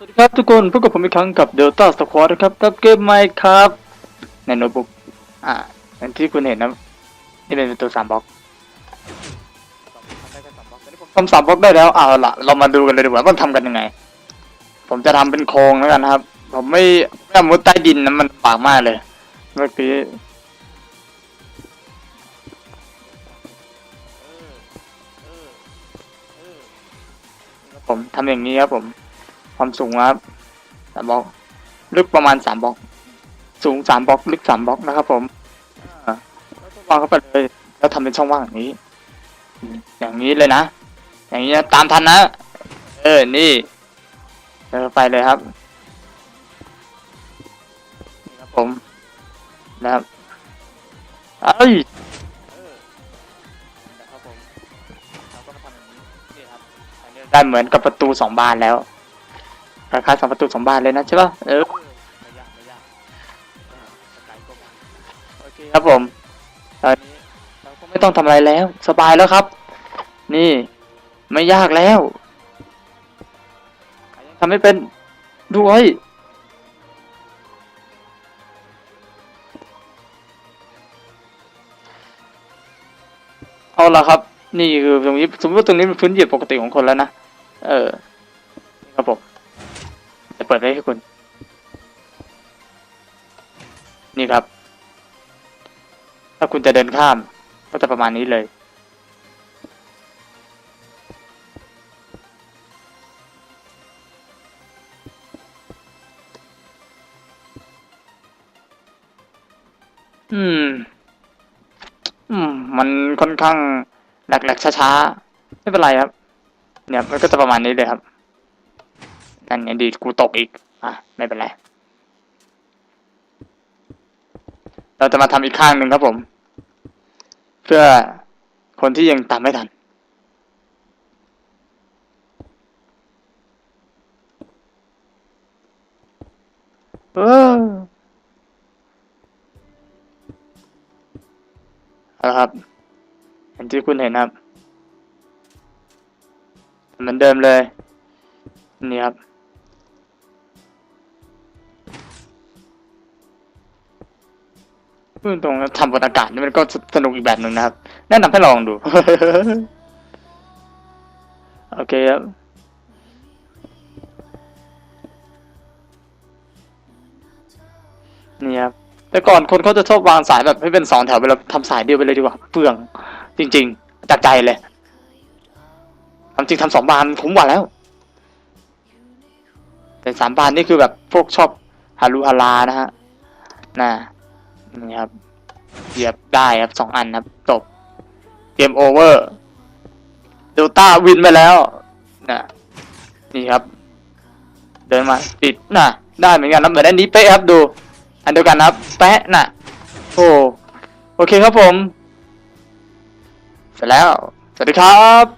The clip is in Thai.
สวัสดีครับทุกคนพบกับผมอีกครั้งกับ Delta Squad นะครับ กับเกมไมค์ครับในโน้ตบุ๊กอ่าอย่างที่คุณเห็นนะนี่เป็นตัวสามบล็อกทำสามบล็อกได้แล้วเอาล่ะเรามาดูกันเลยดีกว่าว่าทำกันยังไง ผมจะทำเป็นโครงแล้วกันนะครับ ผมไม่ไม่เอามุดใต้ดินนะมันปากมากเลยเมื่อกี้ผมทำอย่างนี้ครับผม ความสูงครับสามบล็อก ลึกประมาณสามบล็อก สูงสามบล็อก ลึกสามบล็อกนะครับ ผมอ่าแล้วก็วางเข้าไปเลยแล้วทำเป็นช่องว่างอย่างนี้อืมอย่างนี้เลยนะ อย่างนี้นะตามทันนะ เออ นี่เออไปเลยครับนี่ครับผม นะครับเอ้ยเออนะครับผมเราก็มาทำอย่างนี้นี่ครับอันนี้ได้เหมือนกับประตูสองบานแล้ว คล้ายๆสองประตูสองบานเลยนะใช่ป่ะเออไม่ยากไม่ยากเออสกายก็มาโอเคครับผมตอนนี้เราก็ไม่ต้องทำอะไรแล้ว สบายแล้วครับ นี่ไม่ยากแล้วใครยังทำไม่เป็นด้วยเอาละครับ นี่คือตรงนี้สมมติว่าตรงนี้เป็นพื้นเหยียบปกติของคนแล้วนะ เออนี่ครับผมจะ เปิดให้คุณ นี่ครับ ถ้าคุณจะเดินข้าม ก็จะประมาณนี้เลยอืม อืม มันค่อนข้างแหลกๆช้าๆ ไม่เป็นไรครับ เนี่ยมันก็จะประมาณนี้เลยครับ นั่นไงดีกูตกอีก อะ ไม่เป็นไร เราจะมาทำอีกข้างหนึ่งครับผม เพื่อคนที่ยังตามไม่ทัน เออเอาละครับอย่างที่คุณเห็นครับ เหมือนเดิมเลย นี่ครับ พูดตรงๆทำบนอากาศนี่มันก็สนุกอีกแบบหนึ่งนะครับ แนะนำให้ลองดู โอเคครับนี่ครับแต่ก่อนคนเขาจะชอบวางสายแบบให้เป็นสองแถวไปแล้วทำสายเดียวไปเลยดีกว่าเปลือง จริง ๆจากใจเลยความจริงทำสองบานคุ้มกว่าแล้ว แต่สามบานนี่คือแบบพวกชอบฮารุฮารานะฮะน่ะ นี่ครับเหยียบได้ครับสองอันครับจบเกมโอเวอร์เดลต้าวินไปแล้วนะนี่ครับ เดินมาปิดน่ะได้เหมือนกันนะเหมือนอันนี้เป๊ะครับดู อันเดียวกันครับ แปะน่ะโอ้โอเคครับผม เสร็จแล้ว สวัสดีครับ